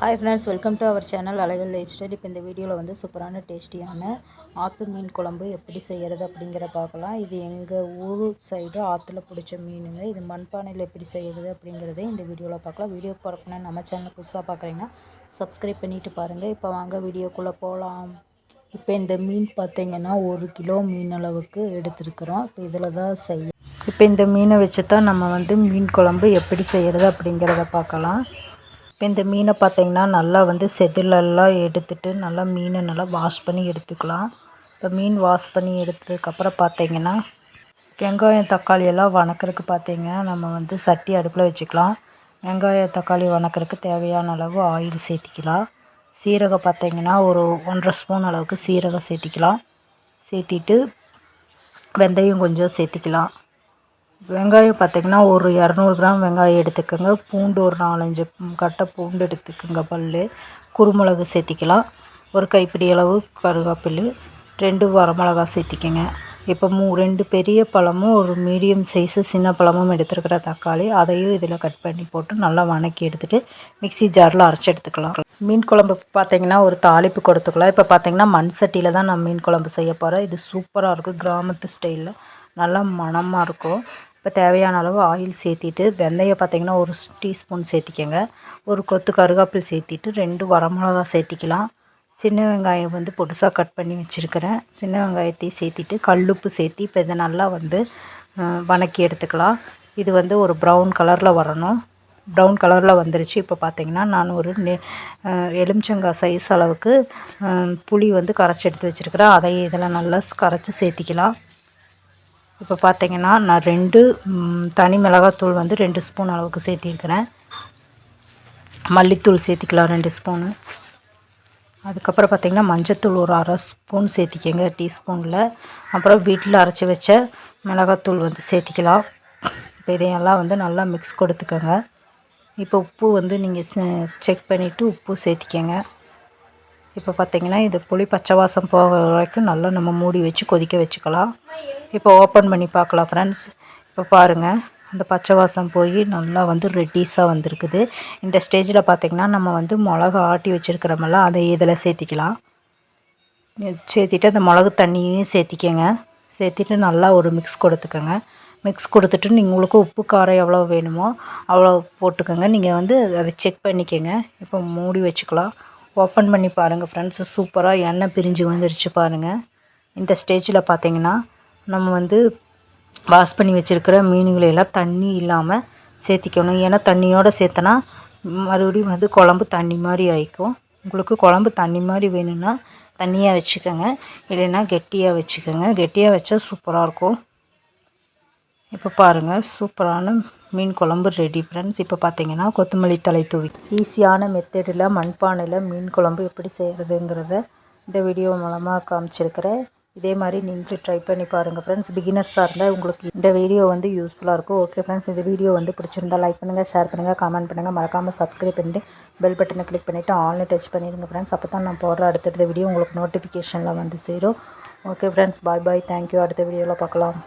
Hi friends welcome to our channel அழகல் life style இப்போ இந்த வீடியோவில் வந்து சூப்பரான டேஸ்டியான ஆற்று மீன் குழம்பு எப்படி செய்கிறது அப்படிங்கிற பார்க்கலாம். இது எங்கள் ஊர் சைடு ஆற்றுல பிடிச்ச மீனுங்க. இது மண்பானையில் எப்படி செய்கிறது அப்படிங்கிறதே இந்த வீடியோவில் பார்க்கலாம். வீடியோ பார்க்கணும் நம்ம சேனல் புதுசாக பார்க்குறீங்கன்னா சப்ஸ்கிரைப் பண்ணிவிட்டு பாருங்கள் இப்போ வாங்க வீடியோக்குள்ளே போகலாம் இப்போ இந்த மீன் பார்த்திங்கன்னா ஒரு கிலோ மீன் அளவுக்கு எடுத்துருக்குறோம். இப்போ இதில் தான் செய்ய இப்போ இந்த மீனை வச்சு தான் நம்ம வந்து மீன் குழம்பு எப்படி செய்கிறது அப்படிங்கிறத பார்க்கலாம். இப்போ இந்த மீனை பார்த்திங்கன்னா நல்லா வந்து செதிலெல்லாம் எடுத்துட்டு நல்லா மீனை நல்லா வாஷ் பண்ணி எடுத்துக்கலாம். இப்போ மீன் வாஷ் பண்ணி எடுத்ததுக்கப்புறம் பார்த்திங்கன்னா வெங்காயம் தக்காளி எல்லாம் வணக்கிறதுக்கு பார்த்திங்கன்னா நம்ம வந்து சட்டி அடுப்பில் வச்சுக்கலாம். வெங்காயம் தக்காளி வணக்கிறதுக்கு தேவையான அளவு ஆயில் சேர்த்திக்கலாம். சீரகம் பார்த்திங்கன்னா ஒரு ஒன்றரை ஸ்பூன் அளவுக்கு சீரகம் சேர்த்திக்கலாம். சேர்த்திட்டு வெந்தயம் கொஞ்சம் சேர்த்திக்கலாம். வெங்காயம் பார்த்திங்கன்னா ஒரு இரநூறு கிராம் வெங்காயம் எடுத்துக்கோங்க. பூண்டு ஒரு நாலஞ்சு கட்டை பூண்டு எடுத்துக்கோங்க பல் குருமிளகு சேர்த்திக்கலாம். ஒரு கைப்பிடி அளவு கருவேப்பிலை ரெண்டு வரமிளகா சேர்த்திக்கோங்க. இப்போ மூ ரெண்டு பெரிய பழமும் ஒரு மீடியம் சைஸு சின்ன பழமும் எடுத்துருக்கிற தக்காளி அதையும் இதில் கட் பண்ணி போட்டு நல்லா வணக்கி எடுத்துகிட்டு மிக்சி ஜாரில் அரைச்சி எடுத்துக்கலாம். மீன் குழம்பு பார்த்திங்கன்னா ஒரு தாளிப்பு கொடுத்துக்கலாம். இப்போ பார்த்திங்கன்னா மண் சட்டியில் தான் நான் மீன் குழம்பு செய்ய போகிறேன் இது சூப்பராக இருக்கும். கிராமத்து ஸ்டைலில் நல்லா மணமாக இருக்கும். இப்போ தேவையான அளவு ஆயில் சேர்த்திட்டு வெந்தயம் பார்த்திங்கன்னா ஒரு டீஸ்பூன் சேர்த்திக்கங்க. ஒரு கொத்து கருவேப்பில் சேர்த்திட்டு ரெண்டு வரமிளகா சேர்த்திக்கலாம். சின்ன வெங்காயம் வந்து பொடுசாக கட் பண்ணி வச்சுருக்கிறேன். சின்ன வெங்காயத்தையும் சேர்த்திட்டு கல்லுப்பு சேர்த்தி இப்போ இதை நல்லா வந்து வணக்கி எடுத்துக்கலாம். இது வந்து ஒரு ப்ரௌன் கலரில் வரணும். ப்ரௌன் கலரில் வந்துருச்சு. இப்போ பார்த்திங்கன்னா நான் ஒரு நெ எலுமிச்சங்காய் சைஸ் அளவுக்கு புளி வந்து கரைச்சி எடுத்து வச்சுருக்கிறேன். அதை இதில் நல்லா கரைச்சி சேர்த்திக்கலாம். இப்போ பார்த்தீங்கன்னா நான் ரெண்டு தனி மிளகாத்தூள் வந்து ரெண்டு ஸ்பூன் அளவுக்கு சேர்த்திருக்கிறேன். மல்லித்தூள் சேர்த்திக்கலாம் ரெண்டு ஸ்பூனு. அதுக்கப்புறம் பார்த்திங்கன்னா மஞ்சத்தூள் ஒரு அரை ஸ்பூன் சேர்த்திக்கங்க டீஸ்பூனில். அப்புறம் வீட்டில் அரைச்சி வச்ச மிளகாத்தூள் வந்து சேர்த்திக்கலாம். இப்போ இதையெல்லாம் வந்து நல்லா மிக்ஸ் கொடுத்துக்கோங்க. இப்போ உப்பு வந்து நீங்கள் செக் பண்ணிவிட்டு உப்பு சேர்த்திக்கங்க. இப்போ பார்த்திங்கன்னா இது புளி பச்சை வாசம் போக வரைக்கும் நல்லா நம்ம மூடி வச்சு கொதிக்க வச்சுக்கலாம். இப்போ ஓப்பன் பண்ணி பார்க்கலாம் ஃப்ரெண்ட்ஸ் இப்போ பாருங்கள் அந்த பச்சை வாசம் போய் நல்லா வந்து ரெட்டிஸாக வந்திருக்குது. இந்த ஸ்டேஜில் பார்த்திங்கன்னா நம்ம வந்து மிளகா ஆட்டி வச்சுருக்கிறோமெல்லாம் அதை இதில் சேர்த்திக்கலாம். சேர்த்திட்டு அந்த மிளகு தண்ணியும் சேர்த்திக்கங்க. சேர்த்திட்டு நல்லா ஒரு மிக்ஸ் கொடுத்துக்கோங்க. மிக்ஸ் கொடுத்துட்டு நீங்கள் உங்களுக்கு உப்பு காரம் எவ்வளோ வேணுமோ அவ்வளோ போட்டுக்கோங்க. நீங்கள் வந்து அதை செக் பண்ணிக்கோங்க. இப்போ மூடி வச்சுக்கலாம். ஓப்பன் பண்ணி பாருங்கள் ஃப்ரெண்ட்ஸ் சூப்பராக எண்ணெய் பிரிஞ்சு வந்துருச்சு பாருங்கள் இந்த ஸ்டேஜில் பார்த்தீங்கன்னா நம்ம வந்து வாஷ் பண்ணி வச்சுருக்கிற மீனுங்களையெல்லாம் தண்ணி இல்லாமல் சேர்த்திக்கணும். ஏன்னா தண்ணியோடு சேர்த்தனா மறுபடியும் வந்து குழம்பு தண்ணி மாதிரி ஆயிக்கும். உங்களுக்கு குழம்பு தண்ணி மாதிரி வேணும்னா தண்ணியாக வச்சுக்கோங்க. இல்லைன்னா கெட்டியாக வச்சுக்கோங்க. கெட்டியாக வச்சா சூப்பராக இருக்கும். இப்போ பாருங்கள் சூப்பரான மீன் குழம்பு ரெடி ஃப்ரெண்ட்ஸ் இப்போ பார்த்தீங்கன்னா கொத்தமல்லி தலை தூவி. ஈஸியான மெத்தடில் மண்பானையில் மீன் குழம்பு எப்படி செய்கிறதுங்கிறத இந்த வீடியோ மூலமாக காமிச்சிருக்கிறேன். இதே மாதிரி நீங்களும் ட்ரை பண்ணி பாருங்கள் ஃப்ரெண்ட்ஸ் பிகினர்ஸாக இருந்தால் உங்களுக்கு இந்த வீடியோ வந்து யூஸ்ஃபுல்லாக இருக்கும். ஓகே ஃப்ரெண்ட்ஸ் இந்த வீடியோ வந்து பிடிச்சிருந்தால் லைக் பண்ணுங்கள் ஷேர் பண்ணுங்கள் கமெண்ட் பண்ணுங்கள் மறக்காமல் சப்ஸ்கிரைப் பண்ணிட்டு பெல் பட்டனை கிளிக் பண்ணிவிட்டு ஆன்லைன் டச் பண்ணிடுங்க ஃப்ரெண்ட்ஸ் அப்போ தான் நான் போடுற அடுத்தடுத்த வீடியோ உங்களுக்கு நோட்டிஃபிகேஷனில் வந்து சேரும். Okay friends bye bye thank you அடுத்த வீடியோவில் பார்க்கலாம்.